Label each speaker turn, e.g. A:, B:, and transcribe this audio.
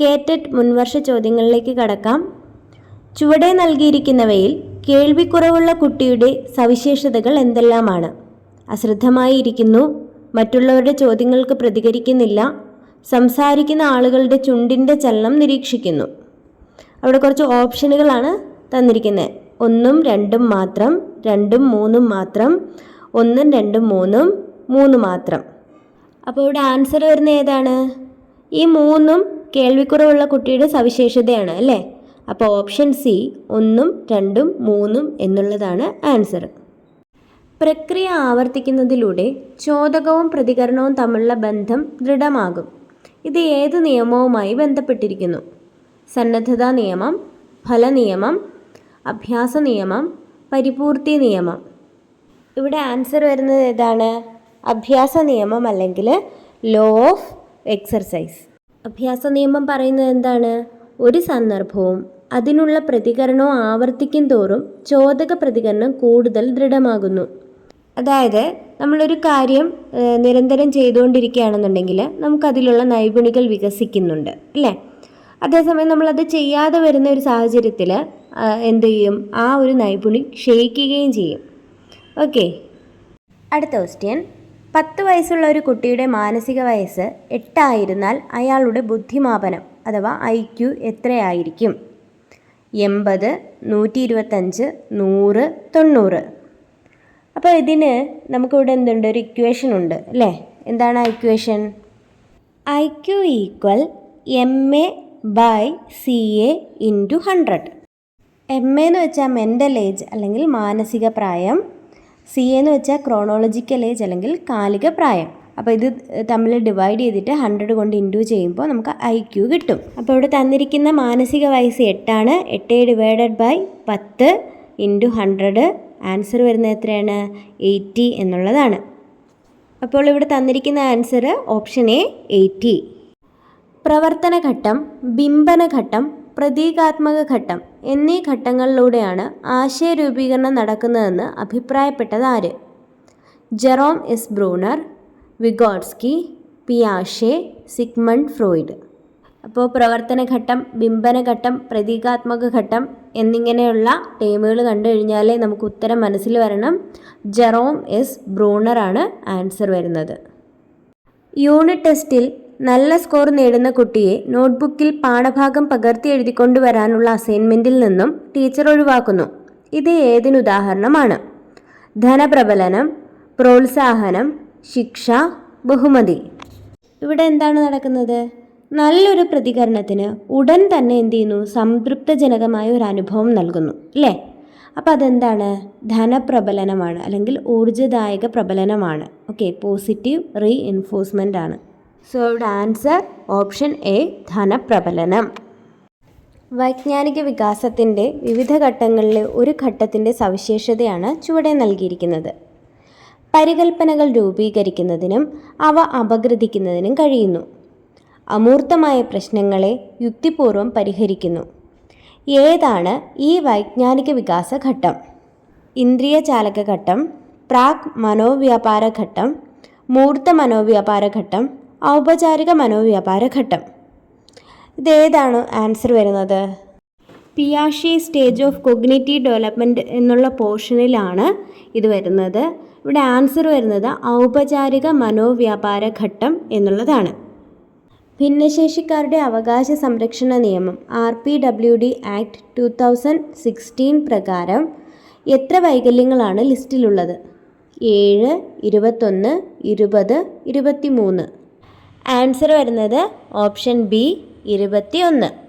A: കേറ്റഡ് മുൻവർഷ ചോദ്യങ്ങളിലേക്ക് കടക്കാം. ചുവടെ നൽകിയിരിക്കുന്നവയിൽ കേൾവിക്കുറവുള്ള കുട്ടിയുടെ സവിശേഷതകൾ എന്തെല്ലാമാണ്? അശ്രദ്ധമായി ഇരിക്കുന്നു മറ്റുള്ളവരുടെ ചോദ്യങ്ങൾക്ക് പ്രതികരിക്കുന്നില്ല സംസാരിക്കുന്ന ആളുകളുടെ ചുണ്ടിന്റെ ചലനം നിരീക്ഷിക്കുന്നു. അവിടെ കുറച്ച് ഓപ്ഷനുകളാണ് തന്നിരിക്കുന്നത്. ഒന്നും രണ്ടും മാത്രം രണ്ടും മൂന്നും മാത്രം ഒന്നും രണ്ടും മൂന്നും മൂന്ന് മാത്രം. അപ്പോൾ ഇവിടെ ആൻസർ വരുന്ന ഏതാണ്? ഈ മൂന്നും കേൾവിക്കുറവുള്ള കുട്ടിയുടെ സവിശേഷതയാണ് അല്ലേ? അപ്പോൾ ഓപ്ഷൻ സി ഒന്നും രണ്ടും മൂന്നും എന്നുള്ളതാണ് ആൻസർ. പ്രക്രിയ ആവർത്തിക്കുന്നതിലൂടെ ചോദകവും പ്രതികരണവും തമ്മിലുള്ള ബന്ധം ദൃഢമാകും. ഇത് ഏത് നിയമവുമായി ബന്ധപ്പെട്ടിരിക്കുന്നു? സന്നദ്ധതാ നിയമം ഫലനിയമം അഭ്യാസ നിയമം പരിപൂർത്തി നിയമം. ഇവിടെ ആൻസർ വരുന്നത് ഏതാണ്? അഭ്യാസ നിയമം അല്ലെങ്കിൽ ലോ ഓഫ് എക്സർസൈസ്. അഭ്യാസ നിയമം പറയുന്നത് എന്താണ്? ഒരു സന്ദർഭവും അതിനുള്ള പ്രതികരണവും ആവർത്തിക്കും തോറും ചോദക പ്രതികരണം കൂടുതൽ ദൃഢമാകുന്നു. അതായത് നമ്മളൊരു കാര്യം നിരന്തരം ചെയ്തുകൊണ്ടിരിക്കുകയാണെന്നുണ്ടെങ്കിൽ നമുക്കതിലുള്ള നൈപുണികൾ വികസിക്കുന്നുണ്ട് അല്ലേ? അതേസമയം നമ്മളത് ചെയ്യാതെ വരുന്ന ഒരു സാഹചര്യത്തിൽ എന്ത് ചെയ്യും? ആ ഒരു നൈപുണി ക്ഷയിക്കുകയും ചെയ്യും. ഓക്കെ. അടുത്ത ക്വസ്റ്റ്യൻ പത്ത് വയസ്സുള്ള ഒരു കുട്ടിയുടെ മാനസിക വയസ്സ് എട്ടായിരുന്നാൽ അയാളുടെ ബുദ്ധിമാപനം അഥവാ ഐ ക്യു എത്രയായിരിക്കും? എൺപത് നൂറ്റി ഇരുപത്തഞ്ച് നൂറ് തൊണ്ണൂറ്. അപ്പോൾ ഇതിന് നമുക്കിവിടെ എന്തുണ്ട്? ഒരു ഇക്വേഷൻ ഉണ്ട് അല്ലേ? എന്താണ് ആ equation I Q equal M A by C A into hundred. M എന്ന് വെച്ചാൽ മെന്റൽ ഏജ് അല്ലെങ്കിൽ മാനസിക പ്രായം. സി എന്ന് വെച്ചാൽ ക്രോണോളജിക്കൽ ഏജ് അല്ലെങ്കിൽ കാലിക പ്രായം. അപ്പോൾ ഇത് തമ്മിൽ ഡിവൈഡ് ചെയ്തിട്ട് ഹൺഡ്രഡ് കൊണ്ട് ഇന്റു ചെയ്യുമ്പോൾ നമുക്ക് ഐ ക്യു കിട്ടും. അപ്പോൾ ഇവിടെ തന്നിരിക്കുന്ന മാനസിക വയസ്സ് എട്ടാണ്. എട്ട് ഡിവൈഡഡ് ബൈ പത്ത് ഇന്റു ഹൺഡ്രഡ് ആൻസർ വരുന്നത് എത്രയാണ്? എയ്റ്റി എന്നുള്ളതാണ്. അപ്പോൾ ഇവിടെ തന്നിരിക്കുന്ന ആൻസർ ഓപ്ഷൻ എ എയ്റ്റി പ്രവർത്തനഘട്ടം ബിംബനഘട്ടം ബിംബന ഘട്ടം പ്രതീകാത്മക ഘട്ടം എന്നീ ഘട്ടങ്ങളിലൂടെയാണ് ആശയരൂപീകരണം നടക്കുന്നതെന്ന് അഭിപ്രായപ്പെട്ടത് ആര്? Jerome S. ബ്രൂണർ വിഗോഡ്സ്കി പിയാഷെ സിഗ്മണ്ട് ഫ്രോയിഡ്. അപ്പോൾ പ്രവർത്തനഘട്ടം ബിംബനഘട്ടം ബിംബന ഘട്ടം പ്രതീകാത്മക ഘട്ടം എന്നിങ്ങനെയുള്ള ടേമുകൾ കണ്ടു കഴിഞ്ഞാലേ നമുക്ക് ഉത്തരം മനസ്സിൽ വരണം. Jerome S. ബ്രൂണറാണ് ആൻസർ വരുന്നത്. യൂണിറ്റ് ടെസ്റ്റിൽ നല്ല സ്കോർ നേടുന്ന കുട്ടിയെ നോട്ട്ബുക്കിൽ പാഠഭാഗം പകർത്തി എഴുതിക്കൊണ്ടു വരാനുള്ള അസൈൻമെന്റിൽ നിന്നും ടീച്ചർ ഒഴിവാക്കുന്നു. ഇത് ഏതിനുദാഹരണമാണ് ധനപ്രബലനം പ്രോത്സാഹനം ശിക്ഷ ബഹുമതി. ഇവിടെ എന്താണ് നടക്കുന്നത്? നല്ലൊരു പ്രതികരണത്തിന് ഉടൻ തന്നെ എന്ത് ചെയ്യുന്നു? സംതൃപ്തജനകമായ ഒരു അനുഭവം നൽകുന്നു അല്ലേ? അപ്പം അതെന്താണ്? ധനപ്രബലനമാണ് അല്ലെങ്കിൽ ഊർജദായക പ്രബലനമാണ്. ഓക്കെ പോസിറ്റീവ് റീ എൻഫോഴ്സ്മെന്റ് ആണ്. സോ ഇവിടെ ആൻസർ ഓപ്ഷൻ എ ധനപ്രബലനം. വൈജ്ഞാനിക വികാസത്തിന്റെ വിവിധ ഘട്ടങ്ങളിലെ ഒരു ഘട്ടത്തിന്റെ സവിശേഷതയാണ് ചുവടെ നൽകിയിരിക്കുന്നത്. പരികൽപ്പനകൾ രൂപീകരിക്കുന്നതിനും അവ അപഗ്രഥിക്കുന്നതിനും കഴിയുന്നു. അമൂർത്തമായ പ്രശ്നങ്ങളെ യുക്തിപൂർവം പരിഹരിക്കുന്നു. ഏതാണ് ഈ വൈജ്ഞാനിക വികാസ ഘട്ടം? ഇന്ദ്രിയ ചാലക ഘട്ടം പ്രാക് മനോവ്യാപാര ഘട്ടം മൂർത്ത മനോവ്യാപാര ഘട്ടം ഔപചാരിക മനോവ്യാപാര ഘട്ടം. ഇതേതാണ് ആൻസർ വരുന്നത്? പിയാഷി സ്റ്റേജ് ഓഫ് കൊഗ്നേറ്റീവ് ഡെവലപ്മെന്റ് എന്നുള്ള പോർഷനിലാണ് ഇത് വരുന്നത്. ഇവിടെ ആൻസർ വരുന്നത് ഔപചാരിക മനോവ്യാപാര ഘട്ടം എന്നുള്ളതാണ്. ഭിന്നശേഷിക്കാരുടെ അവകാശ സംരക്ഷണ നിയമം R P W D act two thousand sixteen പ്രകാരം എത്ര വൈകല്യങ്ങളാണ് ലിസ്റ്റിലുള്ളത്? ഏഴ് ഇരുപത്തൊന്ന് ഇരുപത് ഇരുപത്തി മൂന്ന് ആൻസർ വരുന്നത് ഓപ്ഷൻ ബി ഇരുപത്തി ഒന്ന്